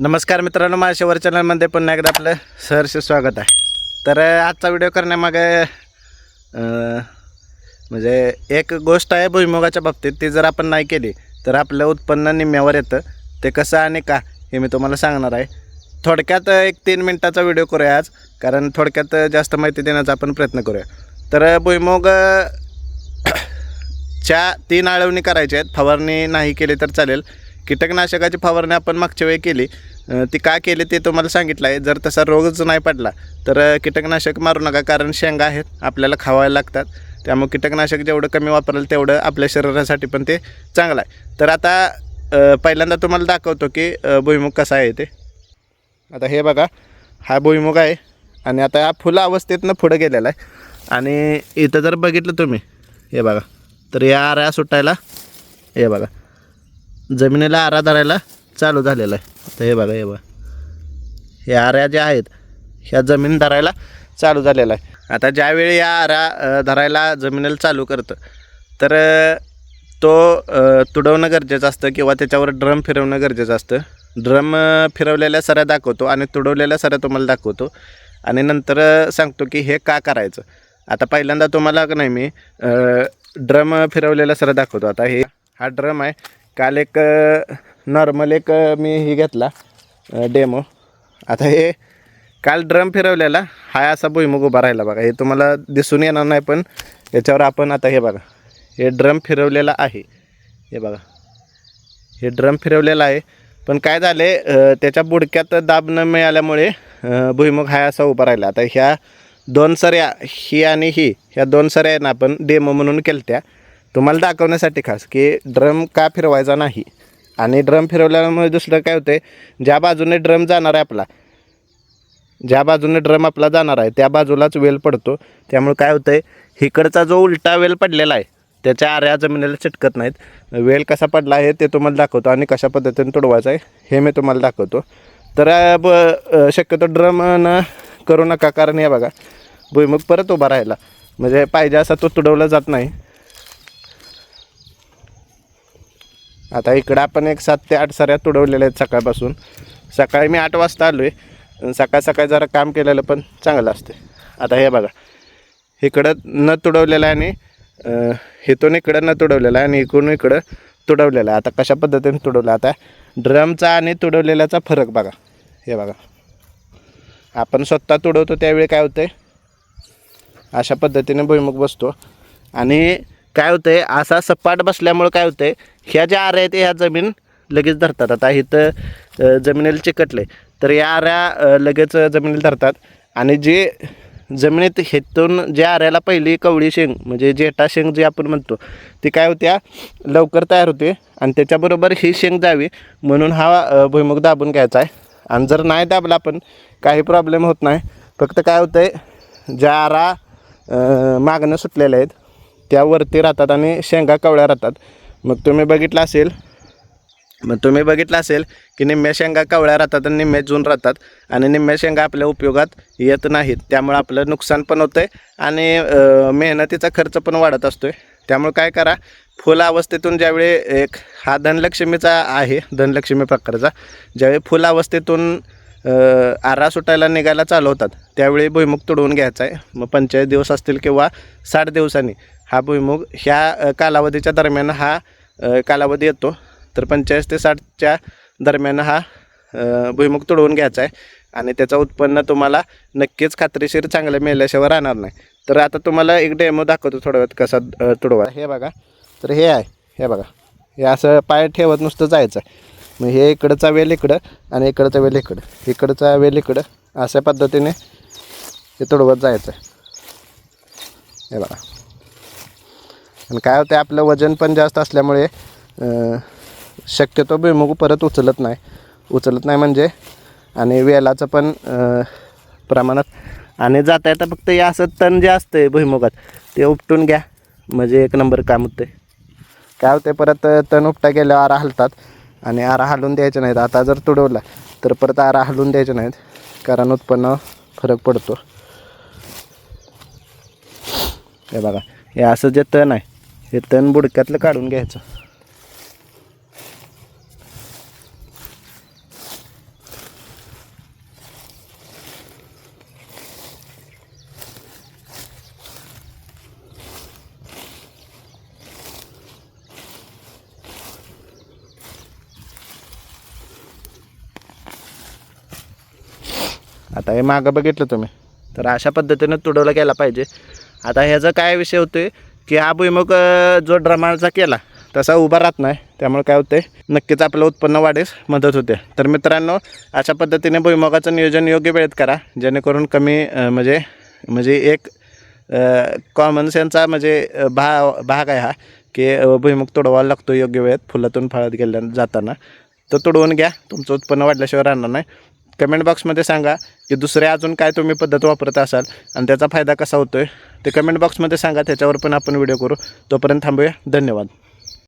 नमस्कार मित्रांनो माझ्यावर चॅनलमध्ये पुन्हा एकदा आपलं सहर्ष स्वागत आहे. तर आजचा व्हिडिओ करण्यामागे म्हणजे एक गोष्ट आहे भुईमुगाच्या बाबतीत ती जर आपण नाही केली तर आपलं उत्पन्न निम्म्यावर येतं. ते कसं आणि का हे मी तुम्हाला सांगणार आहे. थोडक्यात एक तीन मिनटाचा व्हिडिओ करूया आज कारण थोडक्यात जास्त माहिती देण्याचा आपण प्रयत्न करूया. तर भुईमुग च्या तीन आळवणी करायच्या आहेत. फवारणी नाही केली तर चालेल. कीटकनाशकाची फवारणी आपण मागच्या वेळी केली. ती का केली ते तुम्हाला सांगितलं आहे. जर तसा रोगच नाही पडला तर कीटकनाशक मारू नका कारण शेंगा आहेत आपल्याला खावायला लागतात. त्यामुळे कीटकनाशक जेवढं कमी वापरेल तेवढं आपल्या शरीरासाठी पण ते चांगलं आहे. तर आता पहिल्यांदा तुम्हाला दाखवतो की भुईमुग कसा आहे ते. आता हे बघा हा भुईमुग आहे आणि आता हा फुलं अवस्थेतनं पुढं गेलेला आहे. आणि इथं जर बघितलं तुम्ही हे बघा तर या आऱ्या सुटायला हे बघा. जमिनीला आरा धरायला चालू झालेला आहे. आता हे बघा हे बघा. हे आऱ्या ज्या आहेत ह्या जमीन धरायला चालू झालेला आहे. आता ज्यावेळी या आरा धरायला जमिनीला चालू करतं तर तो तुडवणं गरजेचं असतं किंवा त्याच्यावर ड्रम फिरवणं गरजेचं असतं. ड्रम फिरवलेल्या सऱ्या दाखवतो आणि तुडवलेल्या सऱ्या तुम्हाला दाखवतो. आणि नंतर सांगतो की हे का करायचं. आता पहिल्यांदा तुम्हाला नाही मी ड्रम फिरवलेला सऱ्या दाखवतो. आता हे हा ड्रम आहे काल एक नॉर्मल एक मी हे घेतला डेमो आता हे काल ड्रम फिरवलेला हा असा भुईमुग उभा राहिला बघा. हे तुम्हाला दिसून येणार नाही पण याच्यावर आपण आता हे बघा. हे ड्रम फिरवलेला आहे. हे बघा. हे ड्रम फिरवलेला आहे. पण काय झाले त्याच्या बुडक्यात दाब न मिळाल्यामुळे भुईमुग हा असा उभा राहिला. आता ह्या दोन सऱ्या ही आणि ही ह्या दोन सऱ्या आहे ना आपण डेमो म्हणून केलत्या. तुम्हाला दाखवण्यासाठी खास की ड्रम का फिरवायचा नाही. आणि ड्रम फिरवल्यामुळे दुसरं काय होतं ज्या बाजूने ड्रम जाणार आहे आपला ज्या बाजूने ड्रम आपला जाणार आहे त्या बाजूलाच वेल पडतो. त्यामुळे काय होतं आहे इकडचा जो उलटा वेल पडलेला आहे त्याच्या आऱ्या जमिनीला चिटकत नाहीत. वेल कसा पडला आहे ते तुम्हाला दाखवतो आणि कशा पद्धतीने तुडवायचं आहे हे मी तुम्हाला दाखवतो. तर ब शक्यतो ड्रम न करू नका कारण हे बघा भुईमुग परत उभा राहिला. म्हणजे पाहिजे असा तो तुडवला जात नाही. आता इकडं आपण एक सात ते आठ सऱ्या तुडवलेल्या आहेत सकाळपासून. सकाळी मी आठ वाजता आलो आहे सकाळ सकाळी जरा काम केलेलं पण चांगलं असते आता हे बघा. इकडं न तुडवलेलं आहे आणि हेतून इथून इकडं न तुडवलेलं आहे आणि इकडून इकडं तुडवलेलं आहे. आता कशा पद्धतीने तुडवलं? आता ड्रमचा आणि तुडवलेल्याचा फरक बघा. हे बघा. आपण स्वतः तुडवतो त्यावेळी काय होतं अशा पद्धतीने भुईमुख बसतो. आणि काय होतंय असा सपाट बसल्यामुळं काय होतंय ह्या ज्या आऱ्या आहेत ह्या जमीन लगेच धरतात. आता इथं जमिनीला चिकटले तर या आऱ्या लगेच जमिनीला धरतात. आणि जे जमिनीत हेतून ज्या आऱ्याला पहिली कवळी शेंग म्हणजे जेटा शेंग जी आपण म्हणतो ती काय होत्या लवकर तयार होते. आणि त्याच्याबरोबर ही शेंग जावी म्हणून हा भुईमुग दाबून घ्यायचा आहे. आणि जर नाही दाबला आपण काही प्रॉब्लेम होत नाही. फक्त काय होतं आहे ज्या आरा मागणं सुटलेल्या आहेत त्या वरती राहतात आणि शेंगा कवळ्या राहतात. मग तुम्ही बघितलं असेल मग तुम्ही बघितलं असेल की निम्म्या शेंगा कवळ्या राहतात आणि निम्म्या जून राहतात आणि निम्म्या शेंगा आपल्या उपयोगात येत नाहीत. त्यामुळे आपलं नुकसान पण होतं आहे आणि मेहनतीचा खर्च पण वाढत असतो आहे त्यामुळे काय करा फुल अवस्थेतून ज्यावेळी एक हा धनलक्ष्मीचा आहे धनलक्ष्मी प्रकारचा ज्यावेळी फुल अवस्थेतून आरा सुटायला निघायला चालू होतात त्यावेळी भुईमुग तुडवून घ्यायचा आहे. मग पंचेचाळीस दिवस असतील किंवा साठ दिवसांनी हा भुईमुग ह्या कालावधीच्या दरम्यान हा कालावधी येतो. तर पंचेचाळीस ते साठच्या दरम्यान हा भुईमुग तुडवून घ्यायचा आहे. आणि त्याचं उत्पन्न तुम्हाला नक्कीच खात्रीशीर चांगलं मिळाल्याशिवाय राहणार नाही. तर आता तुम्हाला एक डेमो दाखवतो थोड्या वेळात कसा तुडवा. हे बघा. तर हे आहे. हे बघा. हे असं पाय ठेवत नुसतं जायचं आहे. मग हे इकडचा वेल इकडं आणि इकडचा वेल इकडं. इकडचा वेल इकडं. अशा पद्धतीने हे तुडवत जायचं आहे. हे बघा. आणि काय होतं आपलं वजन पण जास्त असल्यामुळे शक्यतो भुईमुग परत उचलत नाही. उचलत नाही म्हणजे आणि वेलाचं पण प्रमाणात. आणि जाता येता फक्त हे असं तण जे असतं आहे भुईमुगात ते उपटून घ्या. म्हणजे एक नंबर काम होतं काय होते परत तण उपटा गेल्यावर आरा हलतात. आणि आरा हलून द्यायचे नाहीत. आता जर तुडवला तर परत आरा हलून द्यायचे नाहीत. कारण उत्पन्न फरक पडतो. हे बघा हे असं जे तण आहे हे तण बुडक्यातलं काढून घ्यायचं. आता हे मागं बघितलं तुम्ही. तर अशा पद्धतीनं तुडवलं गेला पाहिजे. आता ह्याचा काय विषय होतोय? की हा भुईमुग जो ड्रमाचा केला तसा उभा राहत नाही. त्यामुळे काय होते नक्कीच आपलं उत्पन्न वाढीस मदत होते. तर मित्रांनो अशा पद्धतीने भुईमुगाचं नियोजन योग्य वेळेत करा जेणेकरून कमी म्हणजे म्हणजे एक कॉमन सेन्सचा म्हणजे भा भाग आहे हा की भुईमुग तोडवायला लागतो योग्य वेळेत फुलातून फळात गेल्या जाताना. तर तोडवून घ्या तुमचं उत्पन्न वाढल्याशिवाय राहणार नाही. कमेंट बॉक्समध्ये सांगा की दुसरे अजून काय तुम्ही पद्धत वापरत असाल आणि त्याचा फायदा कसा होतो आहे ते कमेंट बॉक्समध्ये सांगा त्याच्यावर पण आपण व्हिडिओ करू. तोपर्यंत थांबूया. धन्यवाद.